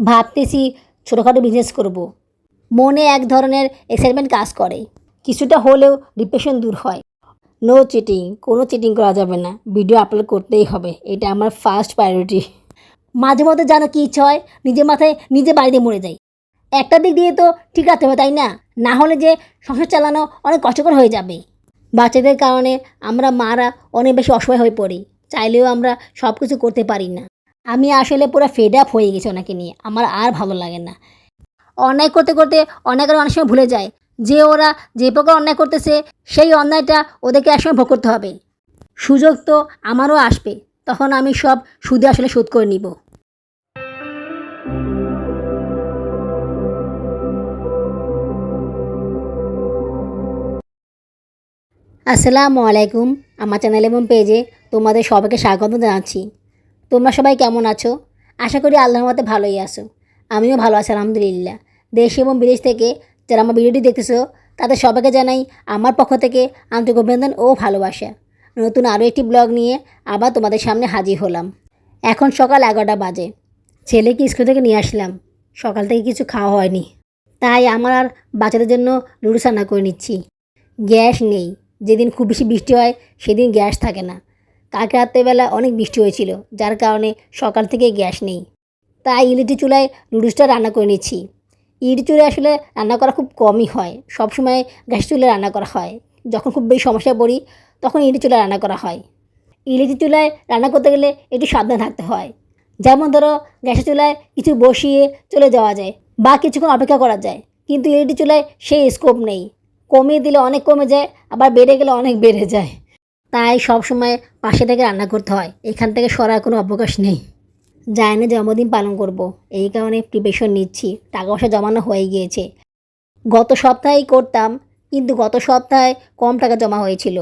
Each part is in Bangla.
ভাবতেছি ছোটোখাটো বিজনেস করব। মনে এক ধরনের এক্সাইটমেন্ট কাজ করে। কিছুটা হলেও ডিপ্রেশন দূর হয়। নো চিটিং কোনো চিটিং করা যাবে না। ভিডিও আপলোড করতেই হবে। এটা আমার ফার্স্ট প্রায়োরিটি মাঝে মধ্যে জানো কী ইচ্ছে হয়, নিজের মাথায় নিজে বাড়িতে মরে যাই। একটা দিক দিয়ে তো ঠিক আছে হবে, তাই না? না হলে যে সংসার চালানো অনেক কষ্টকর হয়ে যাবে। বাচ্চাদের কারণে আমরা মারা অনেক বেশি অসহায় হয়ে পড়ি। চাইলেও আমরা সব কিছু করতে পারি না। আমি আসলে পুরো ফেড আপ হয়ে গেছি ওনাকে নিয়ে। আমার আর ভালো লাগে না। অন্যায় করতে করতে অনেকের অনেক সময় ভুলে যায়। যে ওরা যে প্রকার অন্যায় করতেছে, সেই অন্যায়টা ওদেরকে একসময় ভোগ করতে হবে। সুযোগ তো আমারও আসবে। তখন আমি সব সুদে আসলে শোধ করে নিব। আসসালামু আলাইকুম। আমার চ্যানেল এবং পেজে তোমাদের সবাইকে স্বাগত জানাচ্ছি। তোমরা সবাই কেমন আছো? আশা করি আল্লাহর মতে ভালোই আছো। আমিও ভালো আছি, আলহামদুলিল্লাহ। দেশ এবং বিদেশ থেকে যারা আমার ভিডিওটি দেখতেছো, তাদের সবাইকে জানাই আমার পক্ষ থেকে আন্তরিক অভিনন্দন ও ভালোবাসা। নতুন আরও একটি ব্লগ নিয়ে আবার তোমাদের সামনে হাজির হলাম। এখন সকাল এগারোটা বাজে। ছেলেকে স্কুল থেকে নিয়ে আসলাম। সকাল থেকে কিছু খাওয়া হয়নি। তাই আমার আর বাচ্চাদের জন্য লুডুস রান্না করে নিচ্ছি। গ্যাস নেই। যেদিন খুব বেশি বৃষ্টি হয়, সেদিন গ্যাস থাকে না। কালকে রাত্রেবেলা অনেক বৃষ্টি হয়েছিল, যার কারণে সকাল থেকে গ্যাস নেই। তাই ইলিটি চুলায় নুডলসটা রান্না করে নিচ্ছি। ইলেকট্রিক চুলায় আসলে রান্না করা খুব কমই হয় সব সময় গ্যাস চুলায় রান্না করা হয়। যখন খুব বেশি সমস্যায় পড়ি, তখন ইলেকট্রিক চুলায় রান্না করা হয়। ইলিটি চুলায় রান্না করতে গেলে একটু সাবধান থাকতে হয়। যেমন ধরো, গ্যাসের চুলায় কিছু বসিয়ে চলে যাওয়া যায় বা কিছুক্ষণ অপেক্ষা করা যায়, কিন্তু ইলিটি চুলায় সেই স্কোপ নেই। কমিয়ে দিলে অনেক কমে যায়, আবার বেড়ে গেলে অনেক বেড়ে যায়। তাই সব সময় পাশে থেকে রান্না করতে হয়। এখান থেকে সরার কোনো অবকাশ নেই। যায় না জন্মদিন পালন করব। এই কারণে প্রিপারেশন নিচ্ছি। টাকা পয়সা জমানো হয়ে গিয়েছে। গত সপ্তাহেই করতাম, কিন্তু গত সপ্তাহে কম টাকা জমা হয়েছিল।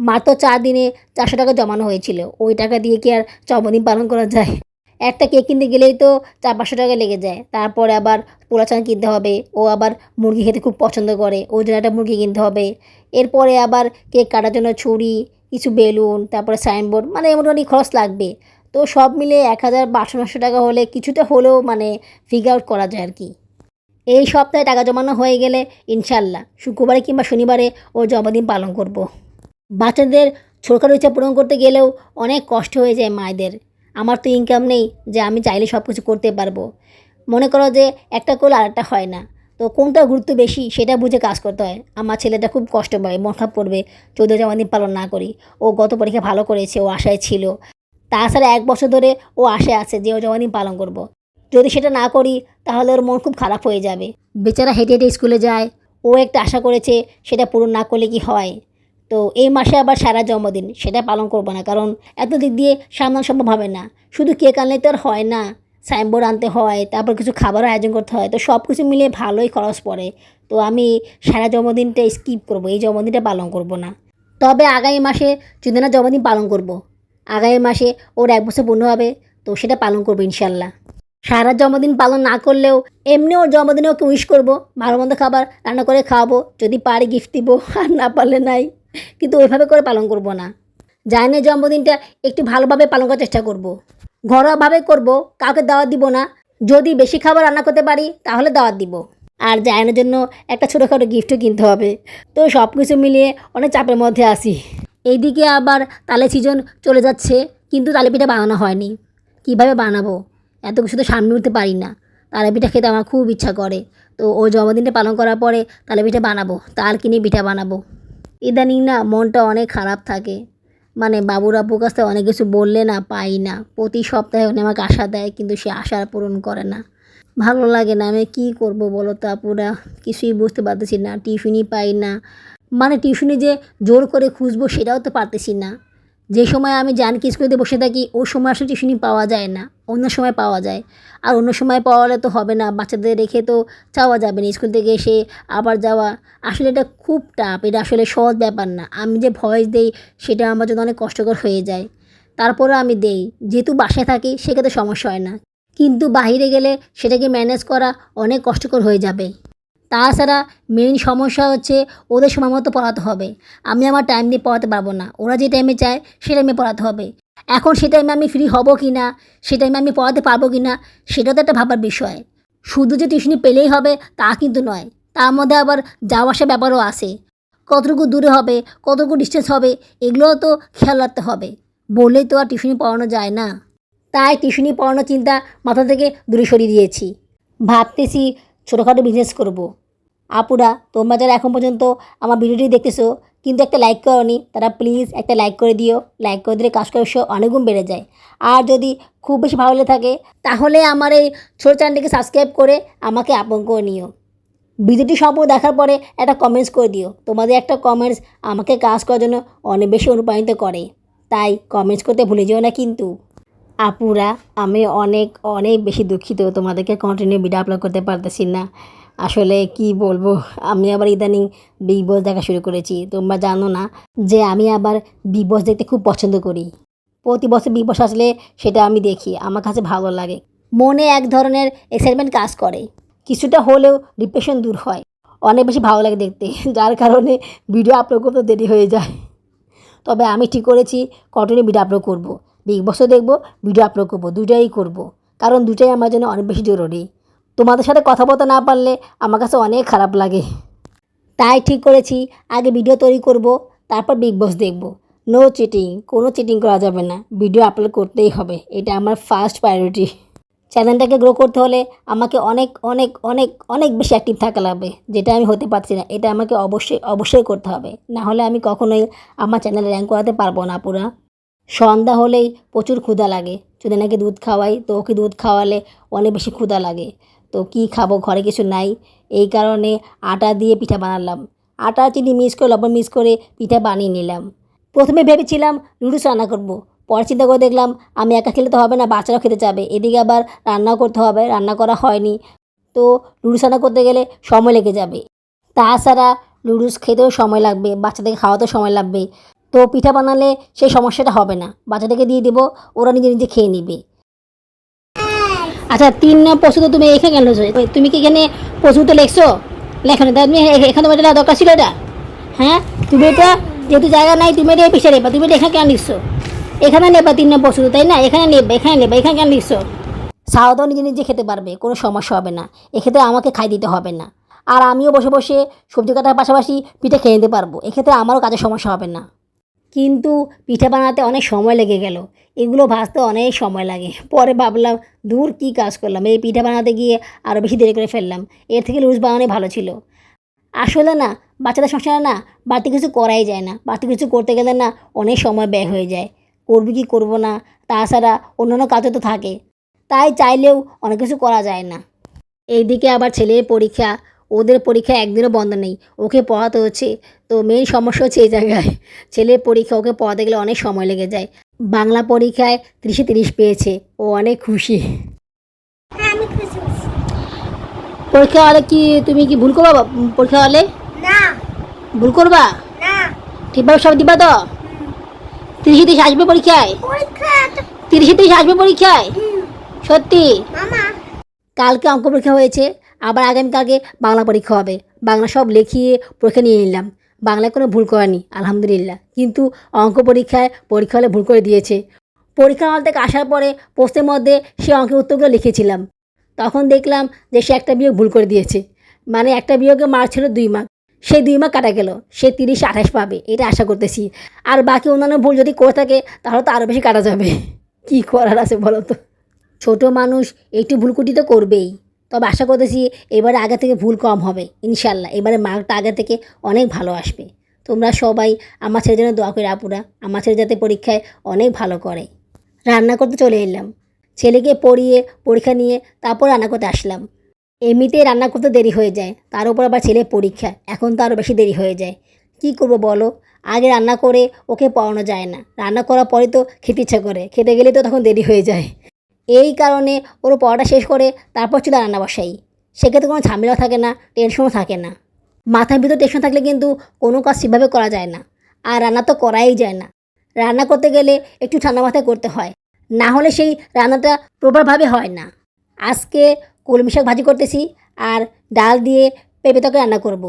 মাত্র চার দিনে চারশো টাকা জমানো হয়েছিল। ওই টাকা দিয়ে কি আর জন্মদিন পালন করা যায়? একটা কেক কিনতে গেলেই তো চার পাঁচশো টাকা লেগে যায়। তারপরে আবার পোড়া চাল কিনতে হবে। ও আবার মুরগি খেতে খুব পছন্দ করে। ওই জন্য একটা মুরগি কিনতে হবে। এরপরে আবার কেক কাটার জন্য ছুরি কিছু বেলুন, তারপরে সাইনবোর্ড মানে মোটামুটি খরচ লাগবে। তো সব মিলে এক হাজার বারোশো নশো টাকা হলে কিছুটা হলেও মানে ফিগার আউট করা যায় আর কি। এই সপ্তাহে টাকা জমানো হয়ে গেলে ইনশাল্লাহ শুক্রবারে কিংবা শনিবারে ওর জন্মদিন পালন করব। বাচ্চাদের ছোটখাটো ইচ্ছা পূরণ করতে গেলেও অনেক কষ্ট হয়ে যায় মায়েদের। আমার তো ইনকাম নেই যে আমি চাইলে সব কিছু করতে পারব। মনে করো যে একটা করলে আরেকটা হয় না। তো কোনটা গুরুত্ব বেশি সেটা বুঝে কাজ করতে হয়। আমার ছেলেটা খুব কষ্ট পায়, মন খারাপ করবে চৌদ্দ জন্মদিন পালন না করি। ও গত পরীক্ষা ভালো করেছে, ও আশায় ছিল। তাছাড়া এক বছর ধরে ও আশায় আছে যে ও জন্মদিন পালন করব। যদি সেটা না করি, তাহলে ওর মন খুব খারাপ হয়ে যাবে। বেচারা হেঁটে হেঁটে স্কুলে যায়, ও একটা আশা করেছে সেটা পূরণ না করলে কি হয়? তো এই মাসে আবার সারা জন্মদিন, সেটা পালন করব না, কারণ এত দিক দিয়ে সামলানো সম্ভব হবে না। শুধু কেক আনলে তো আর হয় না। সাইনবোর্ড আনতে হয়, তারপর কিছু খাবারও আয়োজন করতে হয়, তো সব কিছু মিলিয়ে ভালোই খরচ পড়ে। তো আমি সারা জন্মদিনটা স্কিপ করব, এই জন্মদিনটা পালন করব না। তবে আগামী মাসে না জন্মদিন পালন করব। আগামী মাসে ওর এক বছর পূর্ণ হবে, তো সেটা পালন করব ইনশাল্লাহ সারা জন্মদিন পালন না করলেও এমনি ওর জন্মদিনে ওকে উইশ করব? ভালো মন্দ খাবার রান্না করে খাওয়াবো, যদি পারি গিফট দিব, আর না পারলে নাই। কিন্তু ওইভাবে করে পালন করব না। জায়নের জন্মদিনটা একটু ভালোভাবে পালন করার চেষ্টা করব। ঘরোয়াভাবে করব, কাউকে দাওয়াত দিব না। যদি বেশি খাবার রান্না করতে পারি, তাহলে দাওয়াত দিব। আর জায়নের জন্য একটা ছোটোখাটো গিফটও কিনতে হবে। তো সব কিছু মিলিয়ে অনেক চাপের মধ্যে আসি এইদিকে আবার তালে সিজন চলে যাচ্ছে, কিন্তু তালে পিঠা বানানো হয়নি। কীভাবে বানাবো? এত কিছু তো সামনে উঠতে পারি না। তালে পিঠা খেতে আমার খুব ইচ্ছা করে। তো ওই জন্মদিনটা পালন করার পরে তালে পিঠা বানাবো, তাল কিনে পিঠা বানাবো। ইদানিং না মনটা অনেক খারাপ থাকে। মানে বাবুরা আব্বুর কাছে অনেক কিছু বললে না, পাই না। প্রতি সপ্তাহে উনি আমাকে আশা দেয়, কিন্তু সে আশা পূরণ করে না। ভালো লাগে না, আমি কি করব বলো তো আপুরা? কিছুই বুঝতে পারতেছি না, টিউশনই পাই না। মানে টিউশনে যে জোর করে খুঁজবো সেটাও তো পারতেছি না। যে সময় আমি জানকি স্কুলে বসে থাকি ওই সময় আসলে টিউশনি পাওয়া যায় না, অন্য সময় পাওয়া যায়। আর অন্য সময় পাওয়ালে তো হবে না, বাচ্চাদের রেখে তো চাওয়া যাবে না। স্কুল থেকে এসে আবার যাওয়া আসলে এটা খুব টাফ, এটা আসলে সহজ ব্যাপার না। আমি যে ভয়েস দেই, সেটা আমার জন্য অনেক কষ্টকর হয়ে যায়। তারপরে আমি দেই, যেহেতু বাসায় থাকি, সেক্ষেত্রে সমস্যা হয় না। কিন্তু বাইরে গেলে সেটাকে ম্যানেজ করা অনেক কষ্টকর হয়ে যাবে। তাছাড়া মেইন সমস্যা হচ্ছে ওদের সময় মতো পড়াতে হবে। আমি আমার টাইম দিয়ে পড়াতে পারব না। ওরা যে টাইমে চায় সে টাইমে পড়াতে হবে। এখন সে টাইমে আমি ফ্রি হব কি না সে টাইমে আমি পড়াতে পারব কি না সেটা তো একটা ভাবার বিষয়। শুধু যে টিউশনি পেলেই হবে তা কিন্তু নয়, তার মধ্যে আবার যাওয়া আসা ব্যাপারও আছে। কতটুকু দূরে হবে, কতটুকু ডিস্টেন্স হবে, এগুলোও তো খেয়াল রাখতে হবে। বললেই তো আর টিউশনি পড়ানো যায় না। তাই টিউশনি পড়ানোর চিন্তা মাথা থেকে দূরে সরিয়ে দিয়েছি। ভাবতেছি ছোটোখাটো বিজনেস করব। আপুরা, তোমরা যারা এখন পর্যন্ত আমার ভিডিওটি দেখতেছো, কিন্তু একটা লাইক করনি, তারা প্লিজ একটা লাইক করে দিও। লাইক করে দিলে কাজ করার অনেক গুণ বেড়ে যায়। আর যদি খুব বেশি ভালো লেগে থাকে, তাহলে আমার এই ছোটো চ্যানেলটিকে সাবস্ক্রাইব করে আমাকে আপন করে নিও। ভিডিওটি সম্পূর্ণ দেখার পরে একটা কমেন্টস করে দিও। তোমাদের একটা কমেন্টস আমাকে কাজ করার জন্য অনেক বেশি অনুপ্রাণিত করে। তাই কমেন্টস করতে ভুলে যেও না কিন্তু। আপুরা, আমি অনেক অনেক বেশি দুঃখিত তোমাদেরকে কন্টিনিউ ভিডিও আপলোড করতে পারতেছি না। আসলে কি বলব, আমি আবার ইদানিং বিগ বস দেখা শুরু করেছি। তোমরা জানো না যে আমি আবার বিগ বস দেখতে খুব পছন্দ করি। প্রতি বছর বিগ বস আসলে সেটা আমি দেখি, আমার কাছে ভালো লাগে। মনে এক ধরনের এক্সাইটমেন্ট কাজ করে। কিছুটা হলেও ডিপ্রেশন দূর হয়। অনেক বেশি ভালো লাগে দেখতে, যার কারণে ভিডিও আপলোড করতে দেরি হয়ে যায়। তবে আমি ঠিক করেছি কন্টিনিউ ভিডিও আপলোড করব। বিগ বসও দেখব ভিডিও আপলোড করব দুটাই করব। কারণ দুটাই আমার জন্য অনেক বেশি জরুরি। তোমাদের সাথে কথা বলতে না পারলে আমার কাছে অনেক খারাপ লাগে। তাই ঠিক করেছি, আগে ভিডিও তৈরি করব, তারপর বিগ বস দেখব। নো চিটিং কোনো চিটিং করা যাবে না। ভিডিও আপলোড করতেই হবে, এটা আমার ফার্স্ট প্রায়োরিটি চ্যানেলটাকে গ্রো করতে হলে আমাকে অনেক অনেক অনেক অনেক বেশি অ্যাক্টিভ থাকা লাগবে, যেটা আমি হতে পারছি না। এটা আমাকে অবশ্যই অবশ্যই করতে হবে। না হলে আমি কখনোই আমার চ্যানেলে র্যাঙ্ক করাতে পারব না পুরা। সন্ধ্যা হলেই প্রচুর ক্ষুধা লাগে। যদি নাকি দুধ খাওয়াই, তো ওকে দুধ খাওয়ালে অনেক বেশি ক্ষুধা লাগে। তো কি খাব, ঘরে কিছু নাই। এই কারণে আটা দিয়ে পিঠা বানালাম। আটা, চিনি মিক্স করে, লবণ মিক্স করে পিঠা বানিয়ে নিলাম। প্রথমে ভেবেছিলাম নুডলস রান্না করব। পরে চিন্তা করে দেখলাম, আমি একা খেলে তো হবে না, বাচ্চারাও খেতে যাবে এদিকে আবার রান্নাও করতে হবে, রান্না করা হয়নি। তো নুডলস রান্না করতে গেলে সময় লেগে যাবে। তাছাড়া নুডলস খেতেও সময় লাগবে, বাচ্চাদেরকে খাওয়াতেও সময় লাগবে। তো পিঠা বানালে সেই সমস্যাটা হবে না। বাচ্চাদেরকে দিয়ে দেবো, ওরা নিজে নিজে খেয়ে নিবে। আচ্ছা তিন পশু তো তুমি এখানে কেন তুমি কি এখানে পশু তো লেখছো? লেখো না তুমি এখানে তোমার এটা দরকার ছিল এটা? হ্যাঁ? তুমি এটা যেহেতু জায়গা নাই, তুমি এটা পিছিয়ে নেবা তুমি এটা এখানে কেন লিখছো? এখানে নেবা তিন নম্বর পশু তাই না? এখানে নেবে এখানে নেবা এখানে কেন লিখছো? সাউদাও নিজে নিজে খেতে পারবে, কোনো সমস্যা হবে না। এক্ষেত্রে আমাকে খাই দিতে হবে না। আর আমিও বসে বসে সবজি কাটার পাশাপাশি পিঠে খেয়ে নিতে পারব। এক্ষেত্রে আমারও কাজে সমস্যা হবে না। কিন্তু পিঠা বানাতে অনেক সময় লেগে গেল। এগুলো ভাজতে অনেক সময় লাগে। পরে ভাবলাম দূর কী কাজ করলাম? এই পিঠা বানাতে গিয়ে আরও বেশি দেরি করে ফেললাম। এর থেকে লুজ বানানোই ভালো ছিল। আসলে না, বাচ্চাদের সংসারে না, বাড়তি কিছু করাই যায় না। বাড়তি কিছু করতে গেলে না অনেক সময় ব্যয় হয়ে যায়। করবি কি করব না, তাছাড়া অন্যান্য কাজও তো থাকে। তাই চাইলেও অনেক কিছু করা যায় না। এইদিকে আবার ছেলের পরীক্ষা, ওদের পরীক্ষা একদিনও বন্ধ নেই। ওকে পড়াতে হচ্ছে। তো মেইন সমস্যা হচ্ছে এই জায়গায়। ছেলের পরীক্ষা ওকে পড়াতে গেলে অনেক সময় লেগে যায়। বাংলা পরীক্ষায় তিরিশে তিরিশ পেয়েছে। ও অনেক খুশি। হ্যাঁ। পরীক্ষা হলে কি তুমি কি ভুল করবা? পরীক্ষা হলে? না। ভুল করবা? না। ঠিকভাবে সব দিবা তো? তিরিশে তিরিশ আসবে পরীক্ষায়? তিরিশে তিরিশ আসবে পরীক্ষায়? সত্যি? কালকে অঙ্ক পরীক্ষা হয়েছে। আবার আগামীকালকে বাংলা পরীক্ষা হবে। বাংলা সব লিখিয়ে পরীক্ষা নিয়ে নিলাম। বাংলায় কোনো ভুল করেনি, আলহামদুলিল্লাহ। কিন্তু অঙ্ক পরীক্ষায় পরীক্ষা হলে ভুল করে দিয়েছে। পরীক্ষা হল থেকে আসার পরে প্রশ্নের মধ্যে সে অঙ্কের উত্তরগুলো লিখেছিলাম। তখন দেখলাম যে সে একটা বিয়োগ ভুল করে দিয়েছে। মানে একটা বিয়োগে মার্ক ছিল দুই মার্ক। সেই দুই মার্ক কাটা গেল। সে তিরিশ, আঠাশ পাবে, এটা আশা করতেছি। আর বাকি অন্যান্য ভুল যদি করে থাকে, তাহলে তো আরও বেশি কাটা যাবে। কী করার আছে বলো তো ছোটো মানুষ একটু ভুলকুটি তো করবেই। তবে আশা করতেছি এবারে আগে থেকে ভুল কম হবে ইনশাল্লাহ এবারে মার্কটা আগে থেকে অনেক ভালো আসবে। তোমরা সবাই আমার ছেলের জন্য দোয়া করে আপুরা আমার ছেলে যাতে পরীক্ষায় অনেক ভালো করে। রান্না করতে চলে এলাম। ছেলেকে পড়িয়ে, পরীক্ষা নিয়ে তারপর রান্না করতে আসলাম। এমনিতেই রান্না করতে দেরি হয়ে যায়, তার উপর আবার ছেলে পরীক্ষা, এখন তো আরও বেশি দেরি হয়ে যায়। কি করব বলো? আগে রান্না করে ওকে পড়ানো যায় না। রান্না করার পরে তো খেতে ইচ্ছা করে, খেতে গেলে তো তখন দেরি হয়ে যায়। এই কারণে ওর পড়াটা শেষ করে তারপর চলে রান্না বসাই সেক্ষেত্রে কোনো ঝামেলা থাকে না টেনশনও থাকে না। মাথার ভিতর টেনশন থাকলে কিন্তু কোনো কাজ সেভাবে করা যায় না। আর রান্না তো করাই যায় না। রান্না করতে গেলে একটু ঠান্ডা মাথায় করতে হয়। না হলে সেই রান্নাটা প্রপারভাবে হয় না। আজকে কলমি শাক ভাজি করতেছি আর ডাল দিয়ে পেঁপে তরকারি রান্না করব।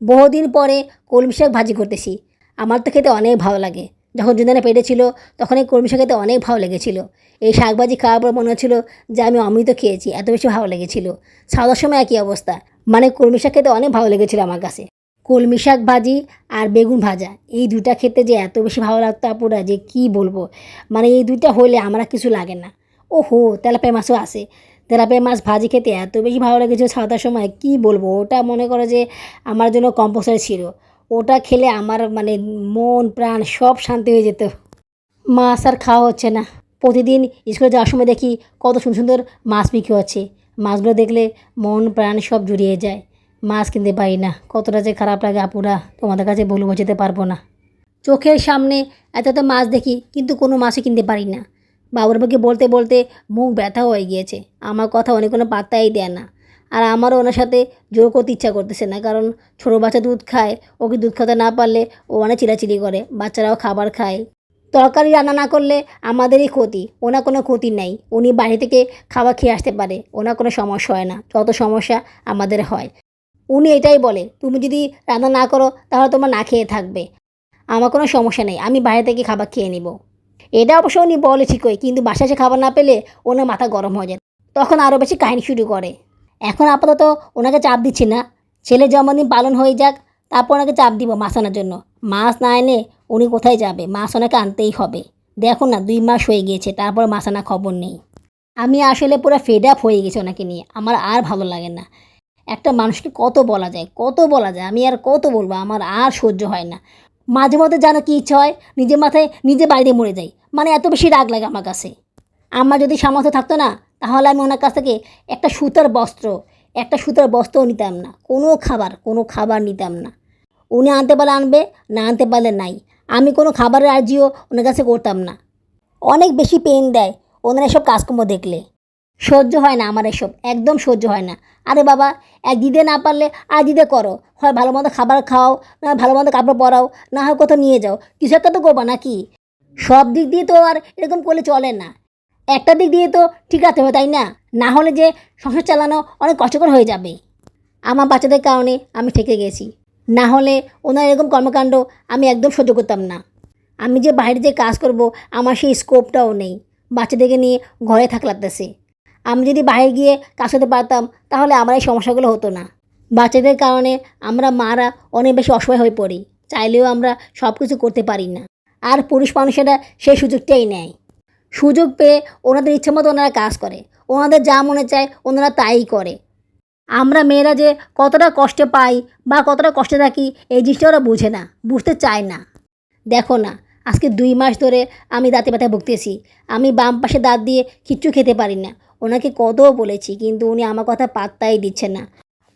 বহুদিন পরে কলমি শাক ভাজি করতেছি। আমার তো খেতে অনেক ভালো লাগে। যখন জুদানে পেটে ছিল তখন এই কলমি শাক খেতে অনেক ভালো লেগেছিল। এই শাক ভাজি খাওয়ার পর মনে হচ্ছিল যে আমি অমৃত খেয়েছি, এত বেশি ভালো লেগেছিল। সাদার সময় একই অবস্থা। মানে কলমি শাক খেতে অনেক ভালো লেগেছিল আমার কাছে। কলমি শাক ভাজি আর বেগুন ভাজা, এই দুইটা খেতে যে এত বেশি ভালো লাগতো আপুরা, যে কি বলব? মানে এই দুইটা হলে আমার কিছু লাগে না। ও হো তেলাপিয়া মাছও আসে তেলাপিয়া মাছ ভাজি খেতে এত বেশি ভালো লেগেছিল সাদার সময়, কি বলব? ওটা মনে করো যে আমার জন্য কম্পোসার ছিল। ওটা খেলে আমার মানে মন, প্রাণ সব শান্তি হয়ে যেত। মাছ আর খাওয়া হচ্ছে না। প্রতিদিন স্কুলে যাওয়ার সময় দেখি কত সুন্দর সুন্দর মাছ বিক্রি হচ্ছে। মাছগুলো দেখলে মন, প্রাণ সব জুড়িয়ে যায়। মাছ কিনতে পারি না। কতটা যে খারাপ লাগে আপুরা, তোমাদের কাছে বলব যেতে পারব না। চোখের সামনে এত এত মাছ দেখি, কিন্তু কোনো মাছই কিনতে পারি না। বাবুর বাবাকে বলতে বলতে মুখ ব্যথা হয়ে গিয়েছে। আমার কথা অনেক কোনো পাত্তাই দেয় না। আর আমারও ওনার সাথে জোর করতে ইচ্ছা করতেছে না, কারণ ছোটো বাচ্চা দুধ খায়, ওকে দুধ খাতে না পারলে ও অনেক চিলাচিলি করে, বাচ্চারাও খাবার খায়। তরকারি রান্না না করলে আমাদেরই ক্ষতি, ওনার কোনো ক্ষতি নেই, উনি বাইরে থেকে খাবার খেয়ে আসতে পারে, ওনার কোনো সমস্যা হয় না, যত সমস্যা আমাদের হয়। উনি এটাই বলে, তুমি যদি রান্না না করো, তাহলে তোমার না খেয়ে থাকবে। আমার কোনো সমস্যা নেই, আমি বাইরে থেকে খাবার খেয়ে নিব। এটা অবশ্য উনি বলে ঠিকই, কিন্তু বাসায় খাবার না পেলে ওনার মাথা গরম হয়ে যায়। তখন আরও বেশি কাহিনী শুরু করে। এখন আপাতত ওনাকে চাপ দিচ্ছি না। ছেলে জন্মদিন পালন হয়ে যাক, তারপর ওনাকে চাপ দিব মাছ আনার জন্য। মাছ না এনে উনি কোথায় যাবে? মাছ ওনাকে আনতেই হবে। দেখুন না, দুই মাস হয়ে গিয়েছে, তারপর মাছ আনা খবর নেই। আমি আসলে পুরো ফেড আপ হয়ে গেছি ওনাকে নিয়ে। আমার আর ভালো লাগে না। একটা মানুষকে কত বলা যায়, কত বলা যায়, আমি আর কত বলব, আমার আর সহ্য হয় না। মাঝে মধ্যে জানো কী ইচ্ছা হয়, নিজের মাথায় নিজে বাড়িতে মরে যাই। মানে এত বেশি রাগ লাগে আমার কাছে। আমার যদি সামর্থ্য থাকতো না তাহলে আমি ওনার কাছ থেকে একটা সুতার বস্ত্র, একটা সুতার বস্ত্রও নিতাম না। কোনো খাবার কোনো খাবার নিতাম না। উনি আনতে পারলে আনবে, না আনতে পারলে নাই। আমি কোনো খাবারের আর্জিও ওনার কাছে করতাম না। অনেক বেশি পেন দেয় ওনারা এসব কাজকর্ম দেখলে। সহ্য হয় না আমার এসব, একদম সহ্য হয় না। আরে বাবা, এক দিদে না পারলে আর দিদে করো। হয় ভালো মতো খাবার খাও, না ভালো মতো কাপড় পরাও, না হয় কোথাও নিয়ে যাও। কিছু একটা তো করবা নাকি? সব দিক দিয়ে তো আর এরকম করলে চলে না। একটা দিক দিয়ে তো ঠিক রাখতে হবে, তাই না? না হলে যে সংসার চালানো অনেক কষ্টকর হয়ে যাবে। আমার বাচ্চাদের কারণে আমি ঠেকে গেছি। না হলে ওনার এরকম কর্মকাণ্ড আমি একদম সহ্য করতাম না। আমি যে বাইরে যে কাজ করব, আমার সেই স্কোপটাও নেই। বাচ্চাদেরকে নিয়ে ঘরে থাক লাগতেছে আমি যদি বাইরে গিয়ে কাজ করতে পারতাম, তাহলে আমার এই সমস্যাগুলো হতো না। বাচ্চাদের কারণে আমরা মারা অনেক বেশি অসহায় হয়ে পড়ি। চাইলেও আমরা সব কিছু করতে পারি না। আর পুরুষ মানুষেরা সেই সুযোগটাই নেয়। সুযোগ পেয়ে ওনাদের ইচ্ছে মতো ওনারা কাজ করে। ওনাদের যা মনে চায় ওনারা তাই করে। আমরা মেয়েরা যে কতটা কষ্টে পাই বা কতটা কষ্টে থাকি, এই জিনিসটা ওরা বুঝে না, বুঝতে চায় না। দেখো না, আজকে দুই মাস ধরে আমি দাঁতে ব্যথায় ভুগতেছি। আমি বাম পাশে দাঁত দিয়ে কিচ্ছু খেতে পারি না। ওনাকে কত বলেছি, কিন্তু উনি আমার কথা পাত্তাই দিচ্ছে না।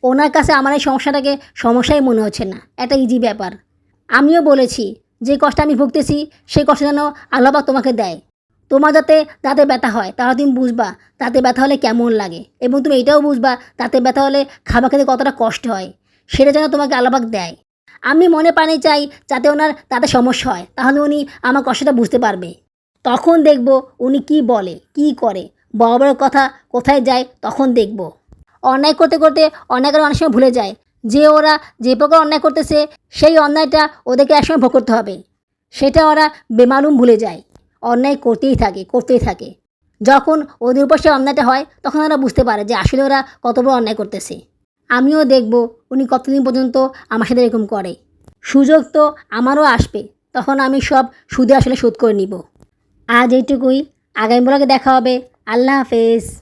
ওনার কাছে আমার এই সমস্যাটাকে, সমস্যাই মনে হচ্ছে না। একটা ইজি ব্যাপার। আমিও বলেছি, যে কষ্ট আমি ভুগতেছি, সেই কষ্ট যেন আল্লাহবাক তোমাকে দেয়। তোমার যাতে দাঁতে ব্যথা হয় তাহলে তুমি বুঝবা দাঁতে ব্যথা হলে কেমন লাগে। এবং তুমি এটাও বুঝবা তাতে ব্যথা হলে খাবার খেতে কতটা কষ্ট হয়, সেটা যেন তোমাকে আলাপাক দেয়। আমি মনে প্রাণে চাই যাতে ওনার তাতে সমস্যা হয়, তাহলে উনি আমার কষ্টটা বুঝতে পারবে। তখন দেখব উনি কি বলে, কি করে, বড় বড় কথা কোথায় যায় তখন দেখব। অন্যায় করতে করতে অন্যায় করে অনেক সময় ভুলে যায়, যে ওরা যে প্রকার অন্যায় করতেছে, সেই অন্যায়টা ওদেরকে একসময় ভোগ করতে হবে। সেটা ওরা বেমালুম ভুলে যায়। অন্যায় করতেই থাকে করতেই থাকে। যখন ওদের উপর সে অন্যায়টা হয়, তখন ওরা বুঝতে পারে যে আসলে ওরা কত বড় অন্যায় করতেছে। আমিও দেখব উনি কতদিন পর্যন্ত আমার সাথে এরকম করে। সুযোগ তো আমারও আসবে, তখন আমি সব সুদে আসলে শোধ করে নিব। আজ এইটুকুই আগামী বলাকে দেখা হবে। আল্লাহ হাফেজ।